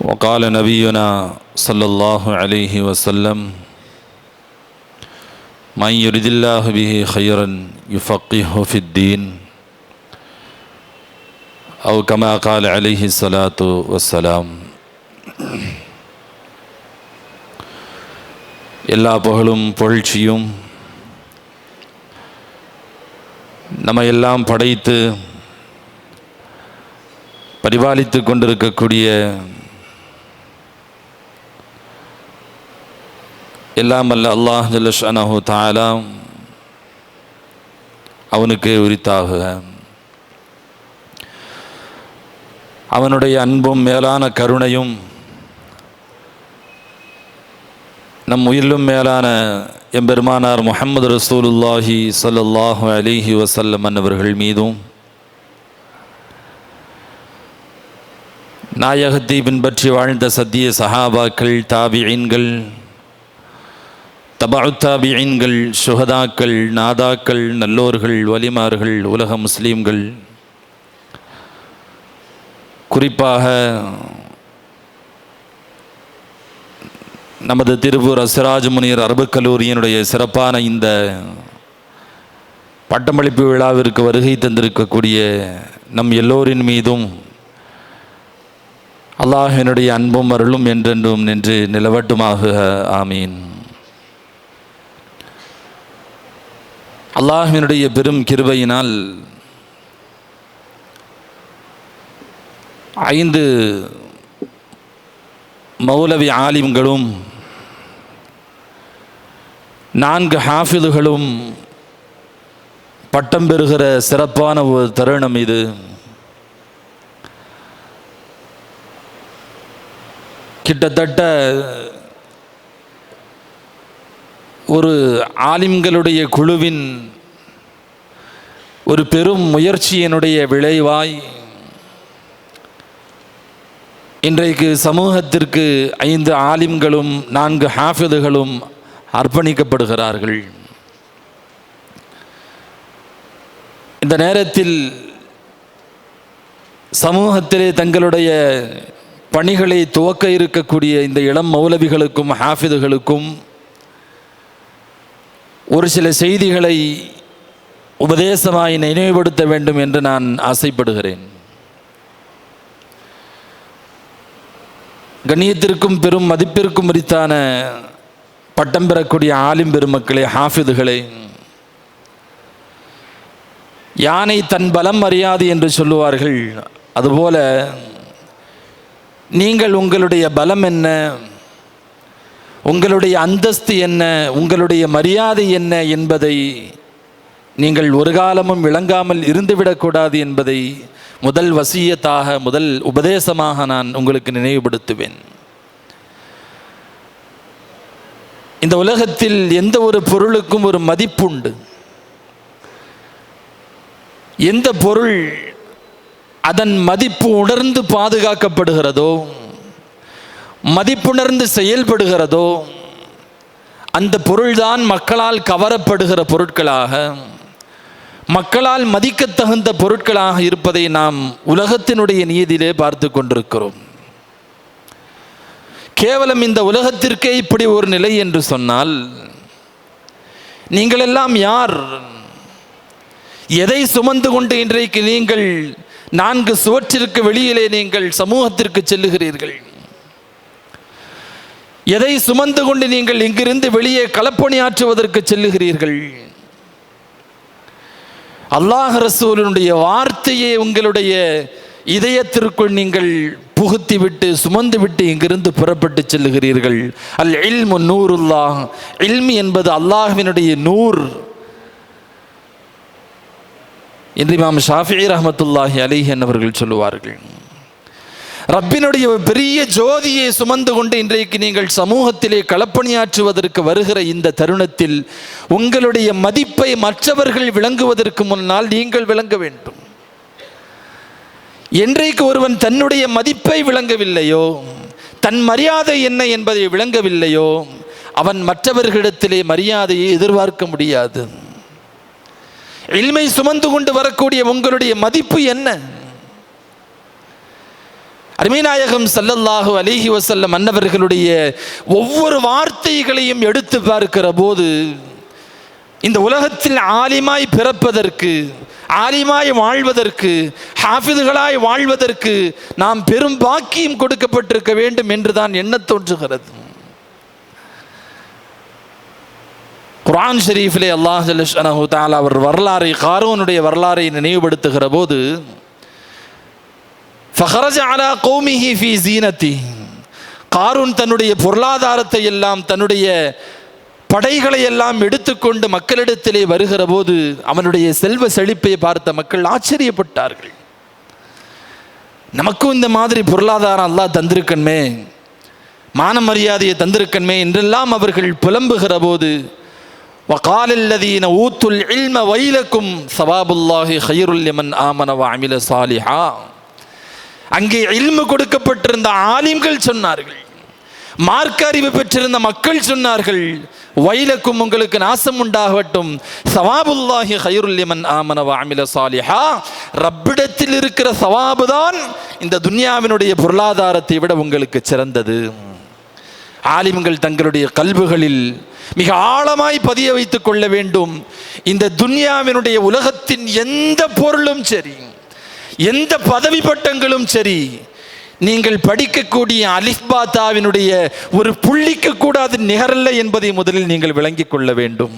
وقال نبينا صلى الله عليه وسلم من يرد الله به خيرا يفقهه في الدين أو كما قال عليه الصلاة والسلام எல்லா புகழும் புகழ்ச்சியும் நம்ம எல்லாம் படைத்து பரிபாலித்து கொண்டிருக்கக்கூடிய எல்லாம் அல்ல அல்லாஹ் ஜல்லஷானஹு தாலா அவனுக்கு உரித்தாகுக அவனுடைய அன்பும் மேலான கருணையும் நம் உயிரிலும் மேலான எம்பெருமானார் முஹம்மது ரசூலுல்லாஹி சல்லாஹு அலிஹி வசல்லம் அன்னவர்கள் மீதும் நாயகத்தை பின்பற்றி வாழ்ந்த சத்திய சஹாபாக்கள் தாபியீன்கள் தபா சுகதாக்கள் நாதாக்கள் நல்லோர்கள் வலிமார்கள் உலக முஸ்லீம்கள். குறிப்பாக நமது திருப்பூர் அசராஜ் முனியர் அரபுக் கல்லூரியினுடைய சிறப்பான இந்த பட்டமளிப்பு விழாவிற்கு வருகை தந்திருக்கக்கூடிய நம் எல்லோரின் மீதும் அல்லாஹினுடைய அன்பும் அருளும் என்றென்றும் நின்று நிலவட்டுமாக. ஆமீன். அல்லாஹினுடைய பெரும் கிருபையினால் ஐந்து மௌலவி ஆலிம்களும் நான்கு ஹாஃபிதுகளும் பட்டம் பெறுகிற சிறப்பான ஒரு தருணம் இது. கிட்டத்தட்ட ஒரு ஆலிம்களுடைய குழுவின் ஒரு பெரும் முயற்சியினுடைய விளைவாய் இன்றைக்கு சமூகத்திற்கு ஐந்து ஆலிம்களும் நான்கு ஹாஃபிதுகளும் அர்ப்பணிக்கப்படுகிறார்கள். இந்த நேரத்தில் சமூகத்திலே தங்களுடைய பணிகளை துவக்க இருக்கக்கூடிய இந்த இளம் மௌலவிகளுக்கும் ஹாஃபிதுகளுக்கும் ஒரு சில செய்திகளை உபதேசமாய் நினைவுபடுத்த வேண்டும் என்று நான் ஆசைப்படுகிறேன். கண்ணியத்திற்கும் பெரும் மதிப்பிற்கும் உரித்தான பட்டம் பெறக்கூடிய ஆலிம் பெருமக்களே ஹாஃபிதுகளே யானை தன் பலம் அறியாது என்று சொல்லுவார்கள். அதுபோல நீங்கள் உங்களுடைய பலம் என்ன? உங்களுடைய அந்தஸ்து என்ன? உங்களுடைய மரியாதை என்ன என்பதை நீங்கள் ஒரு காலமும் விளங்காமல் இருந்துவிடக்கூடாது என்பதை முதல் வசியத்தாக முதல் உபதேசமாக நான் உங்களுக்கு நினைவுபடுத்துவேன். இந்த உலகத்தில் எந்த ஒரு பொருளுக்கும் ஒரு மதிப்புண்டு. எந்த பொருள் அதன் மதிப்பு உணர்ந்து பாதுகாக்கப்படுகிறதோ மதிப்புணர்ந்து செயல்படுகிறதோ அந்த பொருள்தான் மக்களால் கவரப்படுகிற பொருட்களாக மக்களால் மதிக்கத்தகுந்த பொருட்களாக இருப்பதை நாம் உலகத்தினுடைய நீதியிலே பார்த்து கொண்டிருக்கிறோம். கேவலம் இந்த உலகத்திற்கே இப்படி ஒரு நிலை என்று சொன்னால் நீங்கள் எல்லாம் யார்? எதை சுமந்து கொண்டு இன்றைக்கு நீங்கள் நான்கு சுவற்றிற்கு வெளியிலே நீங்கள் சமூகத்திற்கு செல்லுகிறீர்கள்? எதை சுமந்து கொண்டு நீங்கள் இங்கிருந்து வெளியே களப்பணியாற்றுவதற்கு செல்லுகிறீர்கள்? அல்லாஹ் ரசூலினுடைய வார்த்தையை உங்களுடைய இதயத்திற்குள் நீங்கள் புகுத்தி விட்டு சுமந்து விட்டு இங்கிருந்து புறப்பட்டு செல்லுகிறீர்கள். அல் இல்மு நூருல்லாஹ். இல்மி என்பது அல்லாஹ்வினுடைய நூர். என்று இமாம் ஷாஃபி ரஹமத்துல்லாஹி அலிஹன் என்பவர்கள் சொல்லுவார்கள். ரப்பினுடைய பெரிய ஜோதியை சுமந்து கொண்டு இன்றைக்கு நீங்கள் சமூகத்திலே களப்பணியாற்றுவதற்கு வருகிற இந்த தருணத்தில் உங்களுடைய மதிப்பை மற்றவர்கள் விளங்குவதற்கு முன்னால் நீங்கள் விளங்க வேண்டும். என்றைக்கு ஒருவன் தன்னுடைய மதிப்பை விளங்கவில்லையோ தன் மரியாதை என்ன என்பதை விளங்கவில்லையோ அவன் மற்றவர்களிடத்திலே மரியாதையை எதிர்பார்க்க முடியாது. இல்மை சுமந்து கொண்டு வரக்கூடிய உங்களுடைய மதிப்பு என்ன? அருமைநாயகம் சல்லல்லாஹு அலிஹி வசல்லம் மன்னவர்களுடைய ஒவ்வொரு வார்த்தைகளையும் எடுத்து பார்க்கிற போது இந்த உலகத்தில் ஆலிமாய் பிறப்பதற்கு ஆலிமாய் வாழ்வதற்கு ஹாஃபிதுகளாய் வாழ்வதற்கு நாம் பெரும் பாக்கியம் கொடுக்கப்பட்டிருக்க வேண்டும் என்று தான் என்ன தோன்றுகிறது. குரான் ஷெரீஃபிலே அல்லாஹ் ஜல்லஷனஹு தாலா அவர் வரலாறை காரூனுடைய வரலாறை நினைவுபடுத்துகிற போது ஃபஹரஜ அலா கௌமிஹி ஃபி ஜீனத்தி காரூன் தன்னுடைய பொருளாதாரத்தை எல்லாம் தன்னுடைய படைகளை எல்லாம் எடுத்துக்கொண்டு மக்களிடத்திலே வருகிற போது அவனுடைய செல்வ செழிப்பை பார்த்த மக்கள் ஆச்சரியப்பட்டார்கள். நமக்கும் இந்த மாதிரி பொருளாதாரம் எல்லாம் தந்திருக்கணுமே மான மரியாதையை தந்திருக்கணுமே என்றெல்லாம் அவர்கள் புலம்புகிற போது வகாலல்லதீன ஊத்துல் இல்ம வைலக்கும் சவாபுல்லாஹி ஹைருல் யமன் ஆமனவா அமில சாலிஹா. அங்கே இல்மு கொடுக்கப்பட்டிருந்த ஆலிம்கள் சொன்னார்கள். மார்க்க அறிவு பெற்றிருந்த மக்கள் சொன்னார்கள் வயலுக்கும் உங்களுக்கு நாசம் உண்டாகட்டும். சவாபுல்லாஹி ஹைருல்லிமன் ஆமனவ அமில சாலிஹா. ரப்பிடத்தில் இருக்கிற சவாபு தான் இந்த துன்யாவினுடைய பொருளாதாரத்தை விட உங்களுக்கு சிறந்தது. ஆலிம்கள் தங்களுடைய கல்வுகளில் மிக ஆழமாய் பதிய வைத்துக் கொள்ள வேண்டும். இந்த துன்யாவினுடைய உலகத்தின் எந்த பொருளும் சரி. எந்த பதவி பட்டங்களும் சரி நீங்கள் படிக்கக்கூடிய அலிஃபாத்தாவினுடைய ஒரு புள்ளிக்கு கூட அது நிகரல்ல என்பதை முதலில் நீங்கள் விளங்கிக் கொள்ள வேண்டும்.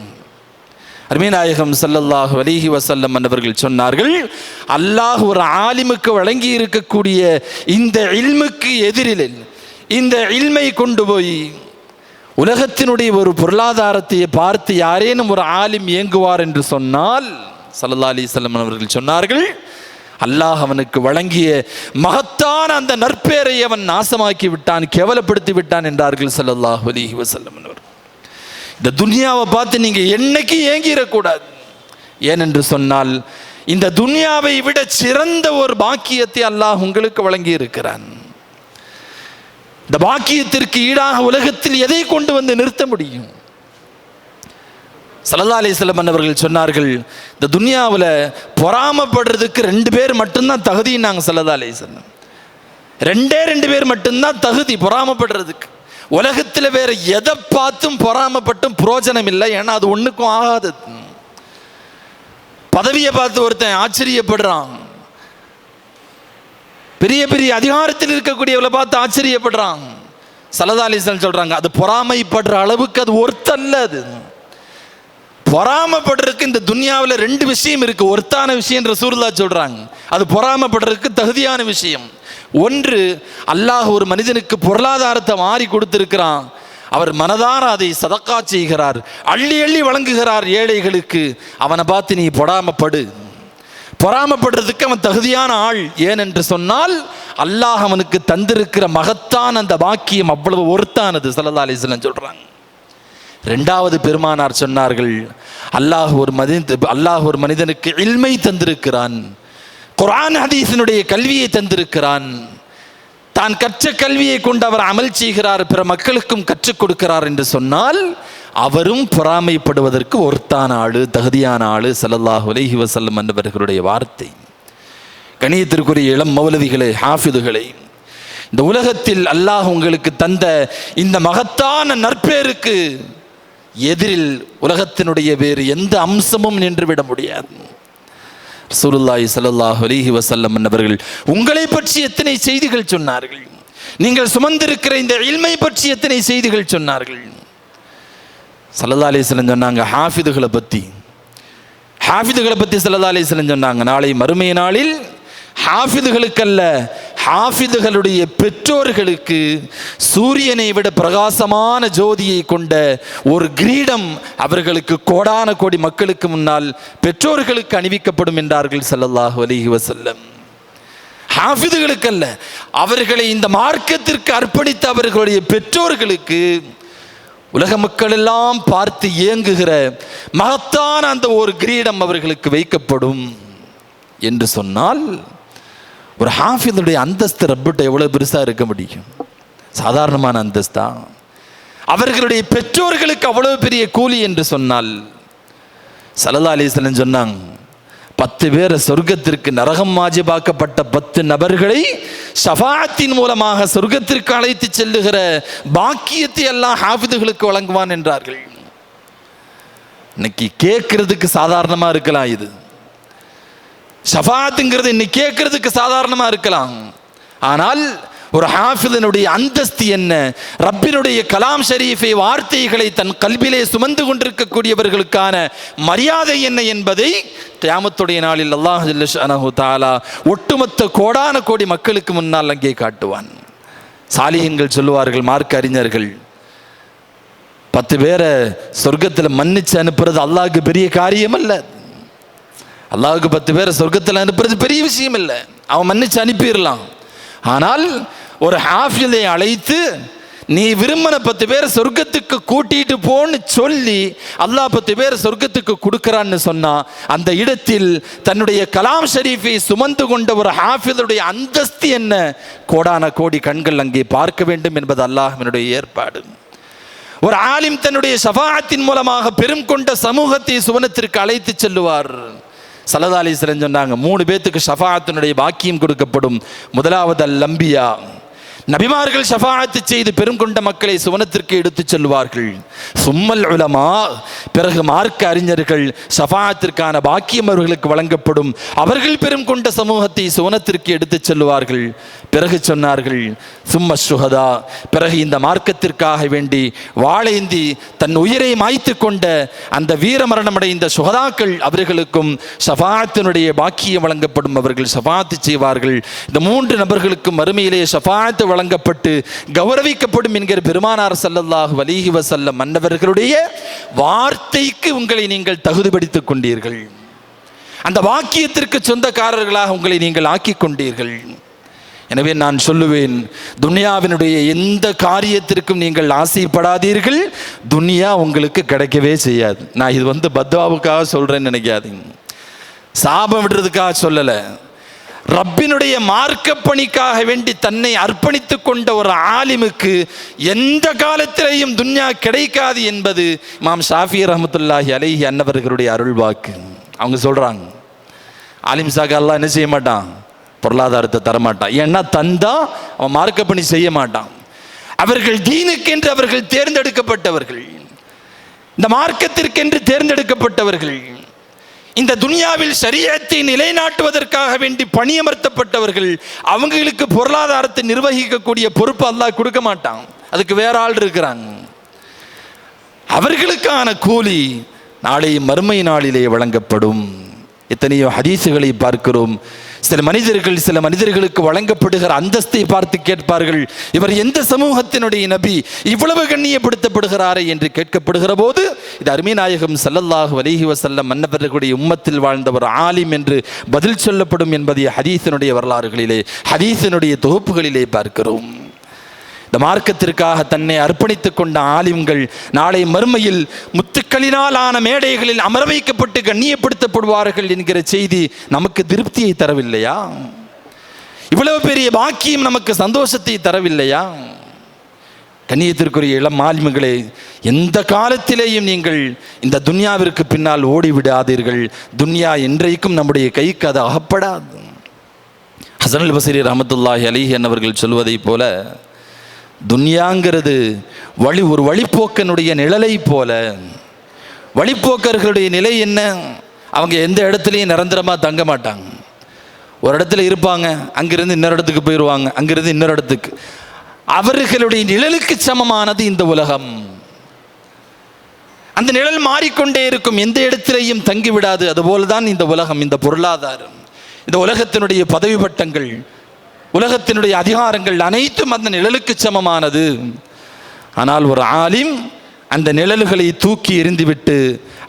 அருமைநாயகம் சல்லல்லாஹு அலிஹி வசல்லம் என்பவர்கள் சொன்னார்கள் அல்லாஹ் ஒரு ஆலிமுக்கு வழங்கி இருக்கக்கூடிய இந்த இல்முக்கு எதிரில் இந்த இல்மை கொண்டு போய் உலகத்தினுடைய ஒரு பொருளாதாரத்தை பார்த்து யாரேனும் ஒரு ஆலிம் இயங்குவார் என்று சொன்னால் சல்லல்லா அலிசல்லம் அவர்கள் சொன்னார்கள் அல்லாஹ் அவனுக்கு வழங்கிய மகத்தான அந்த நற்பேரை அவன் நாசமாக்கி விட்டான் கேவலப்படுத்தி விட்டான் என்றார்கள் சல்லல்லாஹு அலிஹி வசல்லம் இந்த துன்யாவை பார்த்து நீங்க என்னைக்கு ஏங்கிடக்கூடாது. ஏனென்று சொன்னால் இந்த துன்யாவை விட சிறந்த ஒரு பாக்கியத்தை அல்லாஹ் உங்களுக்கு வழங்கி இருக்கிறான். இந்த பாக்கியத்திற்கு ஈடாக உலகத்தில் எதை கொண்டு வந்து நிறுத்த முடியும்? சல்லா அலிஸ்லம் அவர்கள் சொன்னார்கள் இந்த துன்யாவில் பொறாமப்படுறதுக்கு ரெண்டு பேர் மட்டும்தான் தகுதின்னாங்க சல்லா அலிஸ்லம் ரெண்டே ரெண்டு பேர் மட்டும்தான் தகுதி பொறாமப்படுறதுக்கு. உலகத்தில் வேற எதை பார்த்தும் பொறாமப்பட்டும் புரோஜனம் இல்லை ஏன்னா அது ஒன்றுக்கும் ஆகாது. பதவியை பார்த்து ஒருத்தன் ஆச்சரியப்படுறான். பெரிய பெரிய அதிகாரத்தில் இருக்கக்கூடியவளை பார்த்து ஆச்சரியப்படுறான். சலதாலிசன் சொல்றாங்க அது பொறாமைப்படுற அளவுக்கு அது ஒருத்தல்ல அது. பொறாமப்படுறதுக்கு இந்த துன்யாவில் ரெண்டு விஷயம் இருக்கு. ஒருத்தான விஷயம் ரசூர்லா சொல்றாங்க. அது பொறாமப்படுறதுக்கு தகுதியான விஷயம். ஒன்று அல்லாஹ் ஒரு மனிதனுக்கு பொருளாதாரத்தை மாறி கொடுத்திருக்கிறான். அவர் மனதார அதை சதக்கா செய்கிறார். அள்ளி அள்ளி வழங்குகிறார் ஏழைகளுக்கு. அவனை பார்த்து நீ பொறாமப்படு. பொறாமப்படுறதுக்கு அவன் தகுதியான ஆள். ஏனென்று சொன்னால் அல்லாஹ் அவனுக்கு தந்திருக்கிற மகத்தான் அந்த பாக்கியம் அவ்வளவு ஒருத்தானது சல்லா அலிஸ்லாம் சொல்றாங்க. ரெண்டாவது பெருமானார் சொன்னார்கள் அல்லாஹ் ஒரு மனித அல்லாஹ் ஒரு மனிதனுக்கு இல்மை தந்திருக்கிறான் குரான் ஹதீஸினுடைய கல்வியை தந்திருக்கிறான். தான் கற்ற கல்வியை கொண்டு அவர் அமல் செய்கிறார் பிற மக்களுக்கும் கற்றுக் கொடுக்கிறார் என்று சொன்னால் அவரும் பொறாமைப்படுவதற்கு ஒருத்தான ஆளு தகுதியான ஆளு சல்லல்லாஹ் உலகி வசல்லம் என்பவர்களுடைய வார்த்தை. கணியத்திற்குரிய இளம் மௌலவிகளை ஹாஃபிதுகளை இந்த உலகத்தில் அல்லாஹ் உங்களுக்கு தந்த இந்த மகத்தான நற்பேருக்கு எதிரில் உலகத்தினுடைய வேறு எந்த அம்சமும் நின்றுவிட முடியாது. சுருல்லாய் சல்லாஹ் அலிஹி வசல்லம் என்பவர்கள் உங்களை பற்றி எத்தனை செய்திகள் சொன்னார்கள்? நீங்கள் சுமந்திருக்கிற இந்த இல்மை பற்றி எத்தனை செய்திகள் சொன்னார்கள்? சல்லா அலிஸ்லம் சொன்னாங்க ஹாஃபிதுகளை பற்றி ஹாஃபிதுகளை பற்றி சல்லா அலிஸ்லம் சொன்னாங்க நாளை மறுமை நாளில் ஹாஃபிதுகளுக்கல்ல ஹாஃபிதுகளுடைய பெற்றோர்களுக்கு சூரியனை விட பிரகாசமான ஜோதியை கொண்ட ஒரு கிரீடம் அவர்களுக்கு கோடான கோடி மக்களுக்கு முன்னால் பெற்றோர்களுக்கு அணிவிக்கப்படும் என்றார்கள் சல்லல்லாஹு அலிஹி வசல்லம் ஹாஃபிதுகளுக்கல்ல அவர்களை இந்த மார்க்கத்திற்கு அர்ப்பணித்த அவர்களுடைய பெற்றோர்களுக்கு உலக மக்கள் எல்லாம் பார்த்து இயங்குகிற மகத்தான அந்த ஒரு கிரீடம் அவர்களுக்கு வைக்கப்படும் என்று சொன்னால் ஒரு ஹாஃபிதுடைய அந்தஸ்து ரப்பிட்ட எவ்வளோ பெருசாக இருக்க முடியும்? சாதாரணமான அந்தஸ்தா? அவர்களுடைய பெற்றோர்களுக்கு அவ்வளோ பெரிய கூலி என்று சொன்னால் சலதா அலிஸ்லன் சொன்னாங்க பத்து பேரை சொர்க்கத்திற்கு நரகம் மாஜிபாக்கப்பட்ட பத்து நபர்களை ஷஃபாத்தின் மூலமாக சொர்க்கத்திற்கு அழைத்து செல்லுகிற பாக்கியத்தை எல்லாம் ஹாஃபிதுகளுக்கு வழங்குவான் என்றார்கள். இன்னைக்கு கேட்கறதுக்கு சாதாரணமாக இருக்கலாம் இது. ஷஃபாத்துங்கிறது இன்னைக்கு கேட்கறதுக்கு சாதாரணமா இருக்கலாம். ஆனால் ஒரு ஹாஃபிதனுடைய அந்தஸ்து என்ன? ரப்பினுடைய கலாம் ஷரீஃபை வார்த்தைகளை தன் கல்விலே சுமந்து கொண்டிருக்கக்கூடியவர்களுக்கான மரியாதை என்ன என்பதை தியாமத்துடைய நாளில் அல்லாஹ் தாலா ஒட்டுமொத்த கோடான கோடி மக்களுக்கு முன்னால் அங்கே காட்டுவான். சாலிகன்கள் சொல்லுவார்கள் மார்க் அறிஞர்கள். பத்து பேரை சொர்க்கத்தில் மன்னிச்சு அனுப்புறது அல்லாஹுக்கு பெரிய காரியம் அல்ல அல்லாவுக்கு பத்து பேரை சொர்க்கத்தில் அனுப்புறது பெரிய விஷயம் இல்லை. அவன் மன்னிச்சு அனுப்பிடலாம். ஆனால் ஒரு ஹாஃபிலை அழைத்து நீ விரும்பின பத்து பேரை சொர்க்கத்துக்கு கூட்டிட்டு போன்னு சொல்லி அல்லாஹ் பத்து பேரை சொர்க்கத்துக்கு கொடுக்கறான்னு சொன்னா அந்த இடத்தில் தன்னுடைய கலாம் ஷரீஃபை சுமந்து கொண்ட ஒரு ஹாஃபிலுடைய அந்தஸ்து என்ன? கோடான கோடி கண்கள் அங்கே பார்க்க வேண்டும் என்பது அல்லாஹினுடைய ஏற்பாடு. ஒரு ஆலிம் தன்னுடைய சபாத்தின் மூலமாக பெரும் கொண்ட சமூகத்தை சுவனத்திற்கு அழைத்து செல்லுவார். சலதாலீஸ்வரன் சொன்னாங்க மூணு பேத்துக்கு ஷஃபாத்தினுடைய பாக்கியம் கொடுக்கப்படும். முதலாவது அல் லம்பியா நபிமார்கள் ஷஃபாத்து செய்து பெரும் கொண்ட மக்களை சுவனத்திற்கு எடுத்துச் செல்வார்கள் சும்மல் உலமா பிறகு மார்க்க அறிஞர்கள் ஷஃபாத்திற்கான பாக்கியம் அவர்களுக்கு வழங்கப்படும். அவர்கள் பெரும் கொண்ட சமூகத்தை சுவனத்திற்கு எடுத்துச் செல்வார்கள் பிறகு சொன்னார்கள் சும்ம சுகதா பிறகு இந்த மார்க்கத்திற்காக வேண்டி வாழேந்தி தன் உயிரை மாய்த்து கொண்ட அந்த வீர மரணமடைந்த சுகதாக்கள் அவர்களுக்கும் ஷஃபாத்தினுடைய பாக்கியம் வழங்கப்படும். அவர்கள் ஷஃபாத்து செய்வார்கள். இந்த மூன்று நபர்களுக்கும் மறுமையிலே ஷஃபாத்து வழங்கப்பட்டு கௌரவிக்கப்படும் என்கிற பெருமானார் ஸல்லல்லாஹு அலைஹி வஸல்லம் மன்னவர்களுடைய வார்த்தைக்கு உங்களை நீங்கள் தகுதிப்படுத்திக் கொண்டீர்கள். அந்த வாக்கியத்திற்கு சொந்தக்காரர்களாக உங்களை நீங்கள் ஆக்கிக் கொண்டீர்கள். எனவே நான் சொல்லுவேன் துனியாவினுடைய எந்த காரியத்திற்கும் நீங்கள் ஆசைப்படாதீர்கள். துனியா உங்களுக்கு கிடைக்கவே செய்யாது. நான் இது வந்து பத்வாவுக்காக சொல்றேன்னு நினைக்காதீங்க. சாபம் விடுறதுக்காக சொல்லலை. ரப்பினுடைய மார்க்க பணிக்காக வேண்டி தன்னை அர்ப்பணித்து கொண்ட ஒரு ஆலிமுக்கு எந்த காலத்திலேயும் துன்யா கிடைக்காது என்பது மாம் ஷாஃபி ரஹமத்துல்லாஹி அலைஹி அன்னவர்களுடைய அருள் வாக்கு. அவங்க சொல்கிறாங்க ஆலிம் சாக என்ன செய்ய மாட்டான்? பொருளாதாரத்தை தரமாட்டான். ஏன்னா தந்தா அவன் மார்க்க பணி செய்ய மாட்டான். அவர்கள் தீனுக்கென்று அவர்கள் தேர்ந்தெடுக்கப்பட்டவர்கள். இந்த மார்க்கத்திற்கென்று தேர்ந்தெடுக்கப்பட்டவர்கள். இந்த துனியாவில் சரியத்தை நிலைநாட்டுவதற்காக வேண்டி பணியமர்த்தப்பட்டவர்கள் அவங்களுக்கு பொருளாதாரத்தை நிர்வகிக்கக்கூடிய பொறுப்பு அல்லாஹ் கொடுக்க மாட்டான். அதுக்கு வேற ஆள் இருக்கிறாங்க. அவர்களுக்கான கூலி நாளை மறுமை நாளிலே வழங்கப்படும். எத்தனையோ ஹதீசுகளை பார்க்கிறோம். சில மனிதர்கள் சில மனிதர்களுக்கு வழங்கப்படுகிற அந்தஸ்தை பார்த்து கேட்பார்கள் இவர் எந்த சமூகத்தினுடைய நபி? இவ்வளவு கண்ணியப்படுத்தப்படுகிறாரே என்று கேட்கப்படுகிற போது இது அருமை நாயகம் சல்லல்லாஹு அலைஹி வஸல்லம் மன்னவர்களுடைய உம்மத்தில் வாழ்ந்த ஒரு ஆலிம் என்று பதில் சொல்லப்படும் என்பதை ஹதீஸினுடைய வரலாறுகளிலே ஹதீஸினுடைய தொகுப்புகளிலே பார்க்கிறோம். இந்த மார்க்கத்திற்காக தன்னை அர்ப்பணித்துக் கொண்ட ஆலிம்கள் நாளை மறுமையில் முத்துக்களினால் ஆன மேடைகளில் அமர வைக்கப்பட்டு கண்ணியப்படுத்தப்படுவார்கள் என்கிற செய்தி நமக்கு திருப்தியை தரவில்லையா? இவ்வளவு பெரிய பாக்கியம் நமக்கு சந்தோஷத்தை தரவில்லையா? கண்ணியத்திற்குரிய இளம் ஆலிம்களே எந்த காலத்திலேயும் நீங்கள் இந்த துன்யாவிற்கு பின்னால் ஓடிவிடாதீர்கள். துன்யா என்றைக்கும் நம்முடைய கைக்கு அது அகப்படாது. ஹசன் அல் பசீர் ரஹமத்துல்லாஹி அலிஹி என்னவர்கள் சொல்வதைப் போல துன்யாங்கிறது வழி ஒரு வழிப்போக்கனுடைய நிழலை போல. வழிப்போக்கர்களுடைய நிலை என்ன? அவங்க எந்த இடத்துலையும் நிரந்தரமாக தங்க மாட்டாங்க. ஒரு இடத்துல இருப்பாங்க அங்கிருந்து இன்னொரு இடத்துக்கு போயிடுவாங்க அங்கிருந்து இன்னொரு இடத்துக்கு. அவர்களுடைய நிழலுக்கு சமமானது இந்த உலகம். அந்த நிழல் மாறிக்கொண்டே இருக்கும் எந்த இடத்திலையும் தங்கிவிடாது. அதுபோல தான் இந்த உலகம் இந்த பொருளாதாரம். இந்த உலகத்தினுடைய பதவி பட்டங்கள் உலகத்தினுடைய அதிகாரங்கள் அனைத்தும் அந்த நிழலுக்கு சமமானது. ஆனால் ஒரு ஆலிம் அந்த நிழல்களை தூக்கி எறிந்துவிட்டு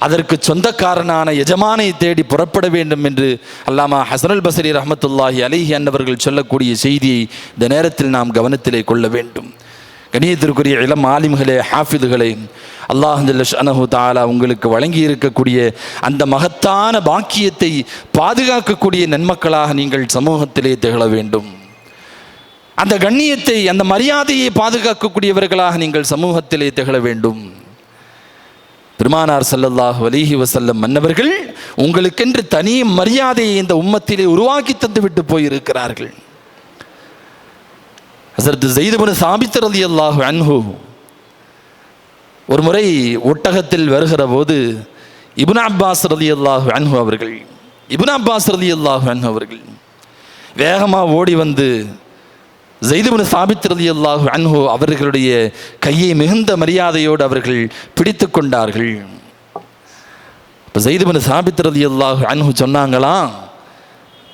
அதற்கு சொந்தக்காரனான எஜமானை தேடி புறப்பட வேண்டும் என்று அல்லாமா ஹசனல் பசரி ரஹமத்துல்லாஹி அலிஹி அன்னவர்கள் சொல்லக்கூடிய செய்தியை இந்த நேரத்தில் நாம் கவனத்திலே கொள்ள வேண்டும். கணியத்திற்குரிய இளம் ஆலிம்களே ஹாஃபிதுகளே அல்லாஹ் அனஹு தாலா உங்களுக்கு வழங்கி இருக்கக்கூடிய அந்த மகத்தான பாக்கியத்தை பாதுகாக்கக்கூடிய நன்மக்களாக நீங்கள் சமூகத்திலே திகழ வேண்டும். அந்த கண்ணியத்தை அந்த மரியாதையை பாதுகாக்கக்கூடியவர்களாக நீங்கள் சமூகத்திலே திகழ வேண்டும். பெருமானார் சல்லல்லாஹ் வலிஹி வசல்லம் மன்னவர்கள் உங்களுக்கென்று தனி மரியாதையை இந்த உம்மத்திலே உருவாக்கி தந்து விட்டு போயிருக்கிறார்கள். ஹசரத் ஜெய்துபுன் சாபித் ரதி அல்லாஹ் அன்ஹு ஒரு முறை ஒட்டகத்தில் வருகிற போது இபுன் அப்பாஸ் ரதி அல்லாஹ் அன்ஹு அவர்கள் இபுன் அப்பாஸ் ரதி அல்லாஹ் அன்ஹு அவர்கள் வேகமாக ஓடி வந்து ஜெய்துபின் சாபித் ரதி அல்லாஹு அன்ஹு அவர்களுடைய கையை மிகுந்த மரியாதையோடு அவர்கள் பிடித்து கொண்டார்கள். இப்போ ஜெய்துபின் சாபித் ரதி அல்லாஹு அன்ஹு சொன்னாங்களாம்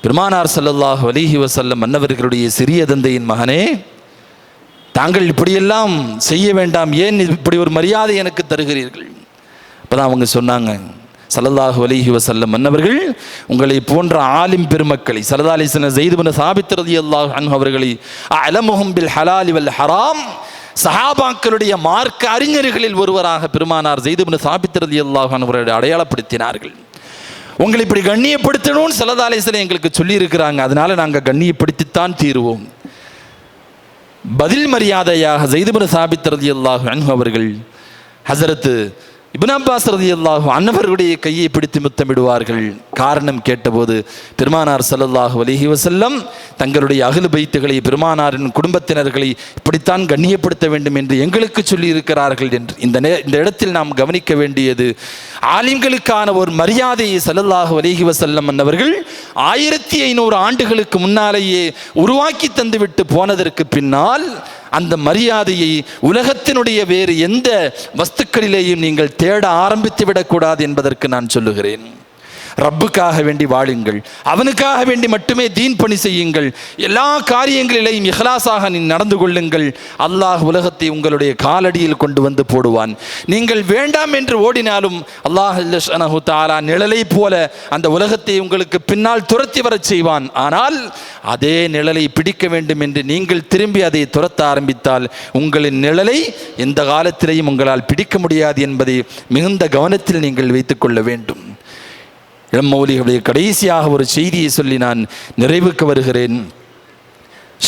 பெருமானார் சல்லல்லாஹு அலிஹி வசல்லம் மன்னவர்களுடைய சிறிய தந்தையின் மகனே தாங்கள் இப்படியெல்லாம் செய்ய வேண்டாம். ஏன் இப்படி ஒரு மரியாதை எனக்கு தருகிறீர்கள்? இப்போ தான் அவங்க சொன்னாங்க சல்லல்லாஹு அலிஹி வசல்லம் மன்னவர்கள் உங்களை போன்ற ஆலிம் பெருமக்களை சல்லா அலிஸ்ன ஜெய்துபன சாபித் அல்லாஹ் அன்ஹு அவர்களை அலமுஹும் பில் ஹலாலி வல் ஹராம் சஹாபாக்களுடைய மார்க்க அறிஞர்களில் ஒருவராக பெருமானார் ஜெய்துபன சாபித் அல்லாஹ் அன்ஹு அவர்களை அடையாளப்படுத்தினார்கள். உங்களை இப்படி கண்ணியப்படுத்தணும்னு சல்லா அலிஸ்ல எங்களுக்கு சொல்லியிருக்கிறாங்க. அதனால நாங்கள் கண்ணியப்படுத்தித்தான் தீருவோம். பதில் மரியாதையாக ஜெய்துபன் சாபித்திரதி அல்லாஹ் அன்ஹு அவர்கள் ஹசரத்து இப்னு அப்பாஸ் ரதி அல்லாஹு அன்னவர்களுடைய கையை பிடித்து முத்தமிடுவார்கள். காரணம் கேட்டபோது பெருமானார் சல்லல்லாஹு அலைஹி வசல்லம் தங்களுடைய அகலு பைத்துகளை பெருமானாரின் குடும்பத்தினர்களை இப்படித்தான் கண்ணியப்படுத்த வேண்டும் என்று எங்களுக்கு சொல்லி இருக்கிறார்கள் என்று இந்த நே இந்த இடத்தில் நாம் கவனிக்க வேண்டியது ஆலிம்களுக்கான ஒரு மரியாதையை சல்லல்லாஹு அலைஹி வசல்லம் அன்னவர்கள் ஆயிரத்தி ஐநூறு ஆண்டுகளுக்கு முன்னாலேயே உருவாக்கி தந்துவிட்டு போனதற்கு பின்னால் அந்த மரியாதையை உலகத்தினுடைய வேறு எந்த வஸ்துக்களிலேயும் நீங்கள் தேட ஆரம்பித்து விடக்கூடாது என்பதற்கு நான் சொல்லுகிறேன். ரப்புக்காக வேண்டி வாழுங்கள். அவனுக்காக வேண்டி மட்டுமே தீன் பணி செய்யுங்கள். எல்லா காரியங்களிலேயும் இஹ்லாஸாக நீ நடந்து கொள்ளுங்கள். அல்லாஹ் உலகத்தை உங்களுடைய காலடியில் கொண்டு வந்து போடுவான். நீங்கள் வேண்டாம் என்று ஓடினாலும் அல்லாஹ் அல்லாஹு தாலா நிழலை போல அந்த உலகத்தை உங்களுக்கு பின்னால் துரத்தி வரச் செய்வான். ஆனால் அதே நிழலை பிடிக்க வேண்டும் என்று நீங்கள் திரும்பி அதை துரத்த ஆரம்பித்தால் உங்களின் நிழலை எந்த காலத்திலேயும் உங்களால் பிடிக்க முடியாது என்பதை மிகுந்த கவனத்தில் நீங்கள் வைத்துக்கொள்ள வேண்டும். இளமௌலிகளுடைய கடைசியாக ஒரு செய்தியை சொல்லி நான் நிறைவுக்கு வருகிறேன்.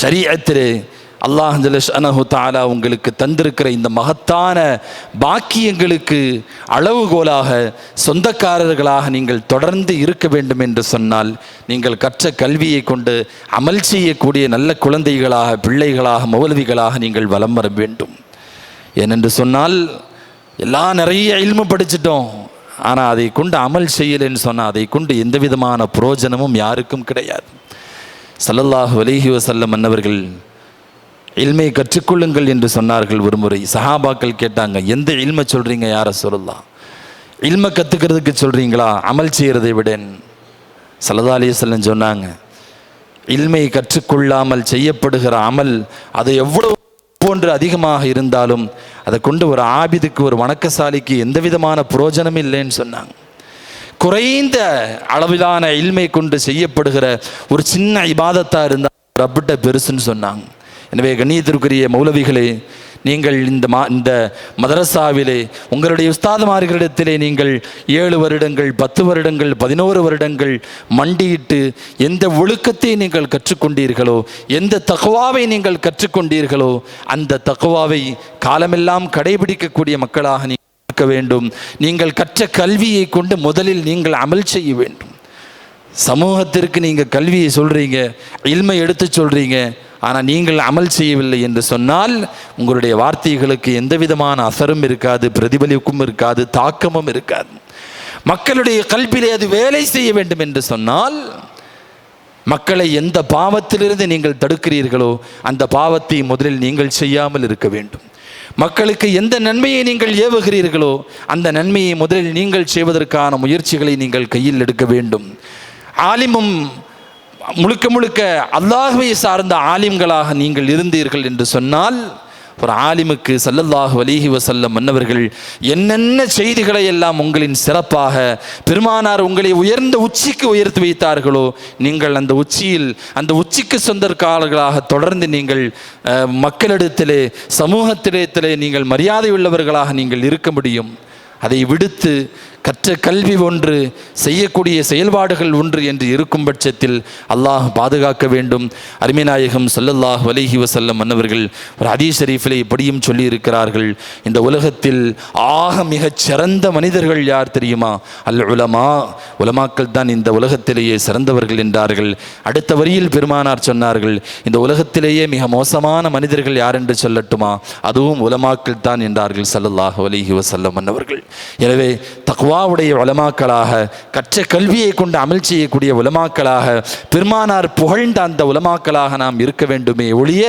ஷரீஅத்திலே அல்லாஹ் அனஹு தாலா உங்களுக்கு தந்திருக்கிற இந்த மகத்தான பாக்கியங்களுக்கு அளவுகோலாக சொந்தக்காரர்களாக நீங்கள் தொடர்ந்து இருக்க வேண்டும் என்று சொன்னால் நீங்கள் கற்ற கல்வியை கொண்டு அமல் செய்யக்கூடிய நல்ல குழந்தைகளாக பிள்ளைகளாக மௌலவிகளாக நீங்கள் வலம் வர வேண்டும். ஏனென்று சொன்னால் எல்லாம் நிறைய இல்மு படிச்சிட்டோம். ஆனால் அதை கொண்டு அமல் செய்யலைன்னு சொன்னால் அதை கொண்டு எந்த விதமான புரோஜனமும் யாருக்கும் கிடையாது. சல்லல்லாஹு வலிஹி வசல்லம் மன்னவர்கள் இல்மை கற்றுக்கொள்ளுங்கள் என்று சொன்னார்கள் ஒரு முறை சஹாபாக்கள் கேட்டாங்க எந்த இல்மை சொல்கிறீங்க யாரை சொல்லலாம் இல்மை கற்றுக்கிறதுக்கு சொல்கிறீங்களா அமல் செய்கிறதை விடன். சல்லா அலிசல்லம் சொன்னாங்க இல்மை கற்றுக்கொள்ளாமல் செய்யப்படுகிற அமல் அது எவ்வளவு போன்று அதிகமாக இருந்தாலும் அதை கொண்டு ஒரு ஆபிதுக்கு ஒரு வணக்கசாலிக்கு எந்த விதமான புரோஜனம் இல்லைன்னு சொன்னாங்க. குறைந்த அளவிலான இல்மை கொண்டு செய்யப்படுகிற ஒரு சின்ன இபாதத்தாக இருந்தால் ரப்பிட்ட பெருசுன்னு சொன்னாங்க. எனவே கண்ணியத்திற்குரிய மௌலவிகளே நீங்கள் இந்த மா இந்த மதரசாவிலே உங்களுடைய உஸ்தாதுமார்களிடத்திலே நீங்கள் ஏழு வருடங்கள் பத்து வருடங்கள் பதினோரு வருடங்கள் மண்டியிட்டு எந்த ஒழுக்கத்தை நீங்கள் கற்றுக்கொண்டீர்களோ எந்த தகுவாவை நீங்கள் கற்றுக்கொண்டீர்களோ அந்த தகுவாவை காலமெல்லாம் கடைபிடிக்கக்கூடிய மக்களாக நீங்கள் இருக்க வேண்டும். நீங்கள் கற்ற கல்வியை கொண்டு முதலில் நீங்கள் அமல் செய்ய வேண்டும். சமூகத்திற்கு நீங்கள் கல்வியை சொல்கிறீங்க இல்மை எடுத்து சொல்கிறீங்க ஆனால் நீங்கள் அமல் செய்யவில்லை என்று சொன்னால் உங்களுடைய வார்த்தைகளுக்கு எந்த விதமான அசரும் இருக்காது பிரதிபலிப்பும் இருக்காது தாக்கமும் இருக்காது. மக்களுடைய கல்வியிலே அது வேலை செய்ய வேண்டும் என்று சொன்னால் மக்களை எந்த பாவத்திலிருந்து நீங்கள் தடுக்கிறீர்களோ அந்த பாவத்தை முதலில் நீங்கள் செய்யாமல் இருக்க வேண்டும். மக்களுக்கு எந்த நன்மையை நீங்கள் ஏவுகிறீர்களோ அந்த நன்மையை முதலில் நீங்கள் செய்வதற்கான முயற்சிகளை நீங்கள் கையில் எடுக்க வேண்டும். ஆலிமும் முழுக்க முழுக்க அல்லாஹுவை சார்ந்த ஆலிம்களாக நீங்கள் இருந்தீர்கள் என்று சொன்னால் ஒரு ஆலிமுக்கு சல்லல்லாஹு அலிஹி வசல்லம் மன்னவர்கள் என்னென்ன செய்திகளை எல்லாம் உங்களின் சிறப்பாக பெருமானார் உங்களை உயர்ந்த உச்சிக்கு உயர்த்தி வைத்தார்களோ நீங்கள் அந்த உச்சியில் அந்த உச்சிக்கு சொந்தக்காரர்களாக தொடர்ந்து நீங்கள் மக்களிடத்திலே சமூகத்திடத்திலே நீங்கள் மரியாதை உள்ளவர்களாக நீங்கள் இருக்க முடியும். அதை விடுத்து கற்ற கல்வி ஒன்று செய்யக்கூடிய செயல்பாடுகள் ஒன்று என்று இருக்கும் பட்சத்தில் அல்லாஹ் பாதுகாக்க வேண்டும். அருமைநாயகம் சொல்லல்லாஹ் அலைஹி வசல்லம் மன்னவர்கள் ஒரு ஹதீஸ் ஷரீஃபிலே இப்படியும் சொல்லி இருக்கிறார்கள் இந்த உலகத்தில் ஆக மிகச் சிறந்த மனிதர்கள் யார் தெரியுமா? அல் உலமா உலமாக்கள் தான் இந்த உலகத்திலேயே சிறந்தவர்கள் என்றார்கள். அடுத்த வரியில் பெருமானார் சொன்னார்கள் இந்த உலகத்திலேயே மிக மோசமான மனிதர்கள் யார் என்று சொல்லட்டுமா? அதுவும் உலமாக்கள் தான் என்றார்கள் சல்லல்லாஹ் அலைஹி வசல்லம் மன்னவர்கள். எனவே துவாவுடைய உலமாக்களாக கற்ற கல்வியை கொண்டு அமல் செய்யக்கூடிய உலமாக்களாக பெருமானார் புகழ்ந்த அந்த உலமாக்களாக நாம் இருக்க வேண்டுமே ஒழிய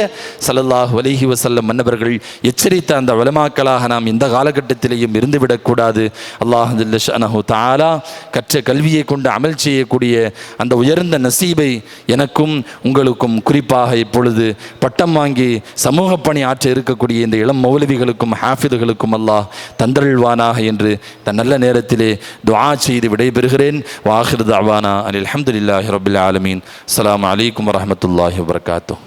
சல்லல்லாஹ் வலிஹி வசல்லம் மன்னவர்கள் எச்சரித்த அந்த உலமாக்களாக நாம் இந்த காலகட்டத்திலேயும் இருந்துவிடக்கூடாது அல்லாஹ் தாலா கற்ற கல்வியை கொண்டு அமல் செய்யக்கூடிய அந்த உயர்ந்த நசீபை எனக்கும் உங்களுக்கும் குறிப்பாக இப்பொழுது பட்டம் வாங்கி சமூக பணி ஆற்ற இருக்கக்கூடிய இந்த இளம் மௌலவிகளுக்கும் ஹாஃபிதுகளுக்கும் அல்லாஹ் தந்தருள்வானாக என்று தன் நல்ல நேரத்தில் துஆ செய்து விடைபெறுகிறேன் வாஹிர் தவானா அனில் அல்ஹம்துலில்லாஹி ரபில் ஆலமீன் அஸ்ஸலாமு அலைக்கும் வரஹ்மத்துல்லாஹி வபரகாத்துஹ்